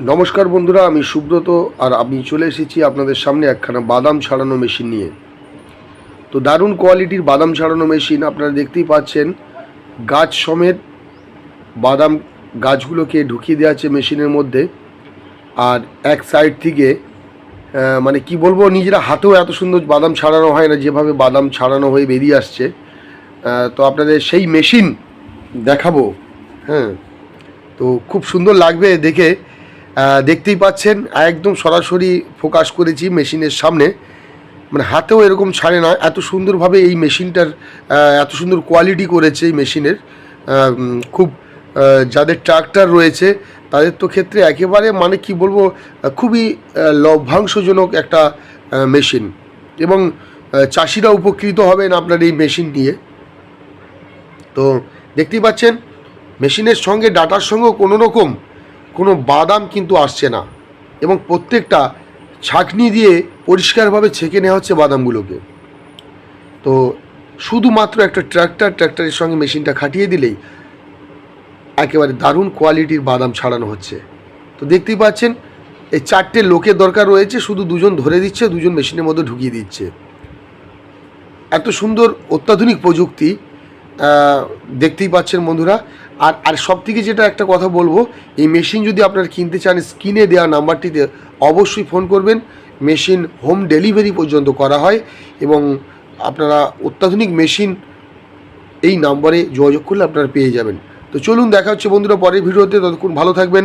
নমস্কার বন্ধুরা, আমি সুব্রত আর আমি চলে এসেছি আপনাদের সামনে একখানা বাদাম ছাড়ানো মেশিন নিয়ে। তো দারুণ কোয়ালিটির বাদাম ছাড়ানো মেশিন আপনারা দেখতেই পাচ্ছেন। গাছ সমেত বাদাম গাছগুলোকে ঢুকিয়ে দেওয়া আছে মেশিনের মধ্যে। আর এক সাইড থেকে মানে কি বলব, নিজেরা হাতেও এত সুন্দর বাদাম ছাড়ানো হয় না, যেভাবে বাদাম ছাড়ানো হয়ে বেরিয়ে আসছে। তো আপনাদের সেই মেশিন দেখাবো হ্যাঁ। তো খুব সুন্দর লাগবে দেখে। দেখতেই পাচ্ছেন একদম সরাসরি ফোকাস করেছি মেশিনের সামনে। মানে হাতেও এরকম ছাড়ে না, এত সুন্দরভাবে এই মেশিনটার এত সুন্দর কোয়ালিটি করেছে এই মেশিনের। খুব যাদের ট্রাক্টর রয়েছে, তাদের তো ক্ষেত্রে একেবারে মানে কি বলব, খুবই লভ্যাংশজনক একটা মেশিন। এবং চাষিরা উপকৃত হবেন আপনার এই মেশিন নিয়ে। তো দেখতেই পাচ্ছেন, মেশিনের সঙ্গে, ডাটার সঙ্গেও কোনো রকম কোনো বাদাম কিন্তু আসছে না এবং প্রত্যেকটা ছাঁকনি দিয়ে পরিষ্কারভাবে ছেঁকে নেওয়া হচ্ছে বাদামগুলোকে। তো শুধুমাত্র একটা ট্র্যাক্টর ট্র্যাক্টরের সঙ্গে মেশিনটা খাটিয়ে দিলেই একেবারে দারুণ কোয়ালিটির বাদাম ছাড়ানো হচ্ছে। তো দেখতেই পাচ্ছেন, এই চারটে লোকের দরকার রয়েছে, শুধু দুজন ধরে দিচ্ছে, দুজন মেশিনের মধ্যে ঢুকিয়ে দিচ্ছে। এত সুন্দর অত্যাধুনিক প্রযুক্তি দেখতেই পাচ্ছেন বন্ধুরা। আর আর সব থেকে যেটা একটা কথা বলব, এই মেশিন যদি আপনারা কিনতে চান স্ক্রিনে দেওয়া নাম্বারটিতে অবশ্যই ফোন করবেন। মেশিন হোম ডেলিভারি পর্যন্ত করা হয় এবং আপনারা অত্যাধুনিক মেশিন এই নাম্বারে যোগাযোগ করলে আপনারা পেয়ে যাবেন। তো চলুন, দেখা হচ্ছে বন্ধুরা পরের ভিডিওতে। ততক্ষণ ভালো থাকবেন।